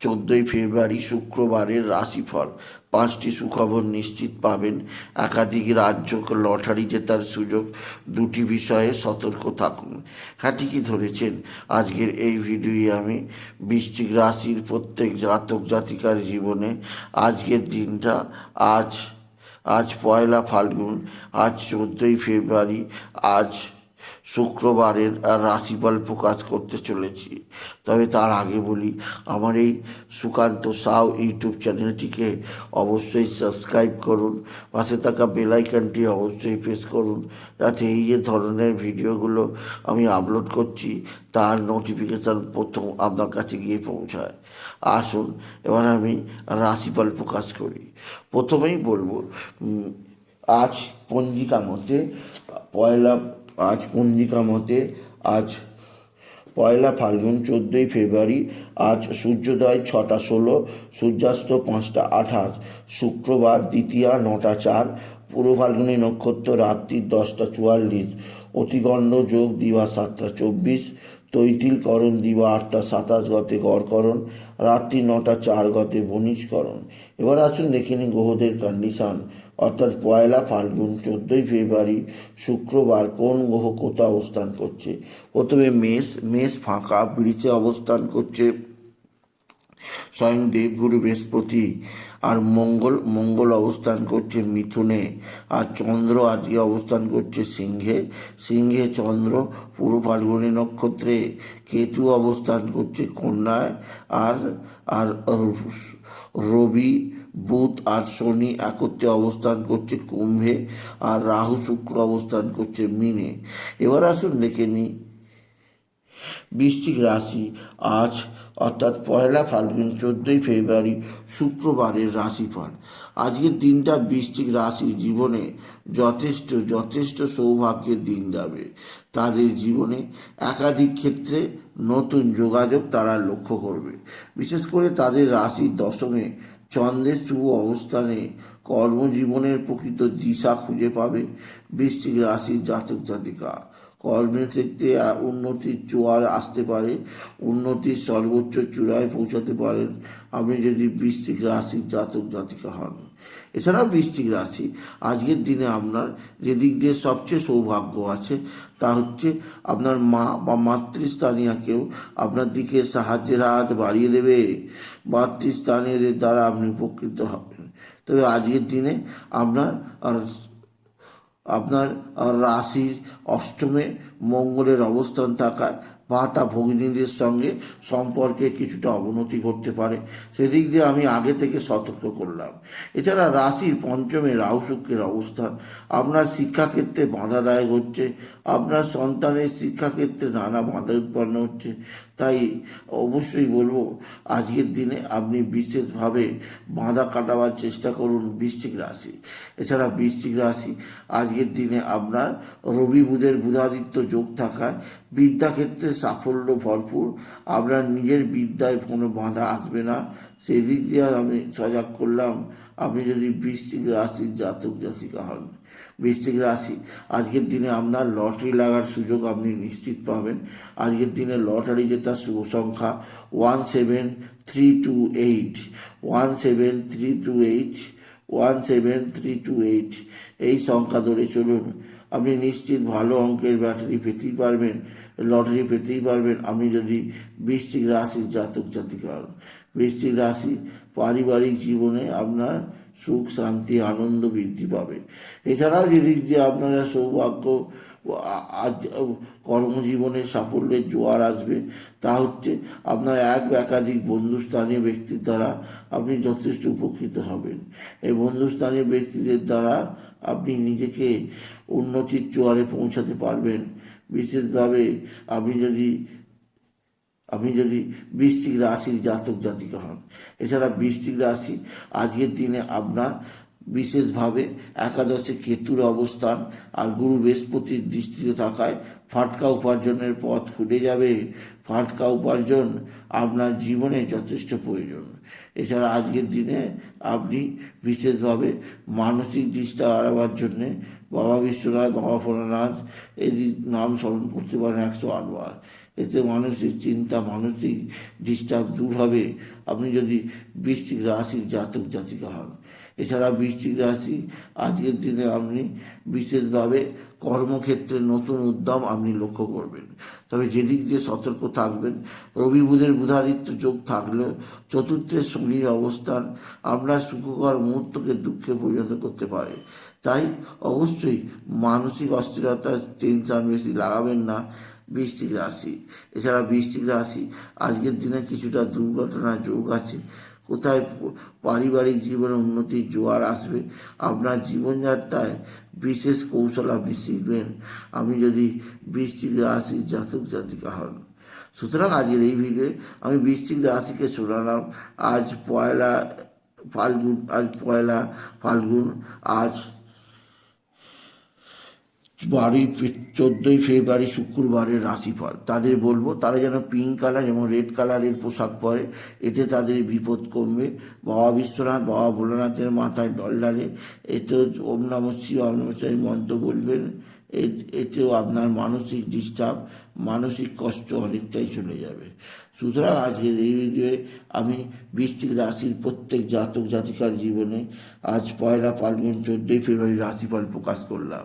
চোদ্দোই ফেব্রুয়ারি শুক্রবারের রাশিফল। পাঁচটি সুখবর নিশ্চিত পাবেন। একাধিক রাজ্য লটারি জেতার সুযোগ দুটি বিষয়ে সতর্ক থাকুন। হ্যাঁ ঠিকই ধরেছেন। আজকের এই ভিডিওয়ে আমি বৃশ্চিক রাশির প্রত্যেক জাতক জাতিকার জীবনে আজকের দিনটা, আজ আজ পয়লা ফাল্গুন, আজ চোদ্দোই ফেব্রুয়ারি, আজ শুক্রবারের রাশিফল প্রকাশ করতে চলেছি। তবে তার আগে বলি, আমার এই সুকান্ত সাউ ইউটিউব চ্যানেলটিকে অবশ্যই সাবস্ক্রাইব করুন, পাশে থাকা বেলাইকানটি অবশ্যই প্রেস করুন, যাতে এই যে ধরনের ভিডিওগুলো আমি আপলোড করছি, তার নোটিফিকেশান প্রথম আপনার কাছে গিয়ে পৌঁছায়। আসুন, এবার আমি রাশিফল প্রকাশ করি। প্রথমেই বলব আজ পঞ্জিকা মতে পয়লা আজ পঞ্জিকা মতে আজ পয়লা ফাল্গুন চোদ্দোই ফেব্রুয়ারি, আজ সূর্যোদয় ছটা ষোলো, সূর্যাস্ত পাঁচটা আঠাশ, শুক্রবার দ্বিতীয়া নটা চার পুরো ফাল্গুনী নক্ষত্র রাত্রি দশটা চুয়াল্লিশ অতিগণ্ড যোগ দিবা সাতটা চব্বিশ তৈতিলকরণ দিবা আটটা সাতাশ গতে গড়করণ রাত্রি নটা চার গতে বণিজকরণ এবার আসুন দেখে নিন গ্রহদের কন্ডিশান অর্থাৎ পয়লা ফাল্গুন, চোদ্দোই ফেব্রুয়ারি, শুক্রবার কোন গ্রহ কোথা অবস্থান করছে? প্রথমে মেষ মেষ ফাঁকা ব্রিচে অবস্থান করছে। স্বয়ং দেবগুরু বৃহস্পতি। আর মঙ্গল মঙ্গল অবস্থান করছে মিথুনে। আর চন্দ্র আজকে অবস্থান করছে সিংহে। সিংহে চন্দ্র পূর্ব ফাল্গুনী নক্ষত্রে। কেতু অবস্থান করছে কন্যায়। আর আর রবি, বুধ আর শনি একত্রে অবস্থান করছে কুম্ভে। আর রাহু শুক্র অবস্থান করছে মিনে। এবার আসুন দেখে নিই। বৃশ্চিক রাশি আজ অর্থাৎ পয়লা ফাল্গুন চোদ্দোই ফেব্রুয়ারি শুক্রবারের রাশিফল। আজকের দিনটা বৃষ্টিক রাশির জীবনে যথেষ্ট যথেষ্ট সৌভাগ্যের দিন যাবে। তাদের জীবনে একাধিক ক্ষেত্রে নতুন যোগাযোগ তারা লক্ষ্য করবে। বিশেষ করে তাদের রাশির দশমে চন্দ্রের শুভ অবস্থানে কর্মজীবনের প্রকৃত দিশা খুঁজে পাবে বৃষ্টিক রাশির জাতক জাতিকা কর্মের ক্ষেত্রে আ- উন্নতির জোয়ার আসতে পারে উন্নতির সর্বোচ্চ চূড়ায় পৌঁছাতে পারেন আপনি যদি বৃষ্টিক রাশির জাতক জাতিকা হন। এছাড়াও বৃষ্টিক রাশি, আজকের দিনে আপনার যেদিক দিয়ে সবচেয়ে সৌভাগ্য আছে, তা হচ্ছে আপনার মা বা মাতৃস্থানীয় কেউ আপনার দিকে সাহায্যের হাত বাড়িয়ে দেবে। মাতৃস্থানীয়দের দ্বারা আপনি উপকৃত হবেন। তবে আজকের দিনে আপনার আপনার রাশির অষ্টমে মঙ্গলের অবস্থান থাকায় ভাতা ভগিনীদের সঙ্গে সম্পর্কে কিছুটা অবনতি ঘটতে পারে। সেদিক দিয়ে আমি আগে থেকে সতর্ক করলাম। এছাড়া রাশির পঞ্চমে রাহু শুক্রের অবস্থান। আপনার শিক্ষাক্ষেত্রে বাধাদায়ক হচ্ছে। আপনার সন্তানের শিক্ষাক্ষেত্রে নানা বাধা উৎপন্ন হচ্ছে। তাই অবশ্যই বলব, আজকের দিনে আপনি বিশেষভাবে বাঁধা কাটাবার চেষ্টা করুন বৃশ্চিক রাশি। এছাড়া বৃশ্চিক রাশি, আজকের দিনে আপনার রবি বুধের বুধাদিত্য যোগ থাকায় বিদ্যাক্ষেত্রে সাফল্য ভরপুর, আপনার নিজের বিদ্যায় কোনো বাঁধা আসবে না। সেদিক দিয়ে আমি সজাগ করলাম, আপনি যদি বৃশ্চিক রাশির জাতক জাতিকা হন। বৃশ্চিক রাশি, আজকের দিনে আপনার লটারি লাগার সুযোগ আপনি নিশ্চিত পাবেন। আজকের দিনে লটারি জেতার শুভ সংখ্যা one seven three two eight, one seven three two eight, one seven three two eight. এই সংখ্যা ধরে চলুন। আপনি নিশ্চিত ভালো অঙ্কের ব্যাটারি পেতেই পারবেন, লটারি পেতেই পারবেন। আমি যদি বৃষ্টি রাশির জাতক জাতিকা বৃশ্চিক রাশি পারিবারিক জীবনে আপনার সুখ, শান্তি, আনন্দ বৃদ্ধি পাবে। এছাড়াও যেদিক দিয়ে আপনারা সৌভাগ্য আজ কর্মজীবনে সাফল্যের জোয়ার আসবে, তা হচ্ছে আপনার এক একাধিক বন্ধুস্থানীয় ব্যক্তির দ্বারা আপনি যথেষ্ট উপকৃত হবেন। এই বন্ধুস্থানীয় ব্যক্তিদের দ্বারা আপনি নিজেকে উন্নতির জোয়ারে পৌঁছাতে পারবেন। বিশেষভাবে আপনি যদি আপনি যদি বৃষ্টিক রাশির জাতক জাতিকা হন এছাড়া বৃষ্টিক রাশি আজকের দিনে আপনার বিশেষভাবে একাদশে কেতুর অবস্থান আর গুরু বৃহস্পতির দৃষ্টিতে থাকায় ফাটকা উপার্জনের পথ খুলে যাবে। ফাটকা উপার্জন আপনার জীবনে যথেষ্ট প্রয়োজন। এছাড়া আজকের দিনে আপনি বিশেষভাবে মানসিক দৃষ্টি হারাবার জন্যে বাবা বিশ্বনাথ, বাবা ভোলানাথ এই নাম স্মরণ করতে পারেন একশো আটবার। এতে মানসিক চিন্তা, মানসিক ডিস্টার্ব দূর হবে। আপনি যদি বৃষ্টিক রাশির জাতক জাতিকা হন এছাড়া বৃষ্টিক রাশি। আজকের দিনে আপনি বিশেষভাবে কর্মক্ষেত্রে নতুন উদ্যম আপনি লক্ষ্য করবেন। তবে যেদিক দিয়ে সতর্ক থাকবেন, রবি বুধের বুধাদিত্য যোগ থাকলেও চতুর্থের শনির অবস্থান আপনার সুখকর মুহূর্তকে দুঃখে পরিণত করতে পারে। তাই অবশ্যই মানসিক অস্থিরতা টেনশন বেশি লাগাবেন না বৃষ্টিক রাশি। এছাড়া বৃষ্টিক রাশি, আজকের দিনে কিছুটা দুর্ঘটনার যোগ আছে। কোথায় পারিবারিক জীবনে উন্নতির জোয়ার আসবে? আপনার জীবনযাত্রায় বিশেষ কৌশল আপনি শিখবেন। আমি যদি বৃষ্টিক রাশির জাতক জাতিকা হন। সুতরাং আজকের এই ভিডিওয়ে আমি বৃষ্টিক রাশিকে শোনালাম। আজ পয়লা ফাল্গুন, আজ পয়লা ফাল্গুন, আজ বারোই চোদ্দোই ফেব্রুয়ারি শুক্রবারের রাশিফল। তাদের বলব, তারা যেন পিঙ্ক কালার এবং রেড কালারের পোশাক পরে, এতে তাদের বিপদ কমবে। বাবা বিশ্বনাথ, বাবা ভোলানাথের মাথায় ডল ডালে এতেও ওম নম শিব ওম নম মন্ত্র বলবেন। এতেও আপনার মানসিক ডিস্টার্ব মানসিক কষ্ট অনেকটাই চলে যাবে। সুতরাং আজকের এই ভিডিওয়ে আমি বৃষ্টিক রাশির প্রত্যেক জাতক জাতিকার জীবনে আজ পয়লা ফাল্গুন চোদ্দোই ফেব্রুয়ারি রাশিফল প্রকাশ করলাম।